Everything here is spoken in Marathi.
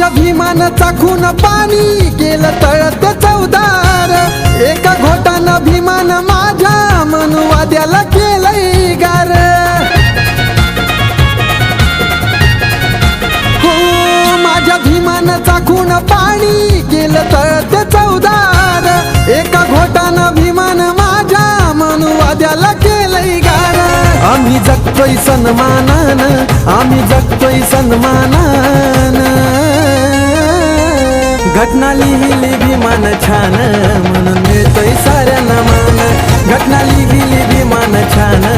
माझ्या भीमान चाखून पाणी केलं तळत चौदार. एका घोटानं भीमान माझ्या मनुवाद्याला केलंय गार. हो माझ्या भीमान चाखून पाणी केलं तळत चौदार. एका घोटानं भीमान माझ्या मनुवाद्याला केलंय गार. आम्ही जगतोय सन्मानान आम्ही जगतोय सन्मानान. घटना लिहिली विमान छान म्हणून मिळतोय साऱ्यांना मान. घटना लिहिली विमान छान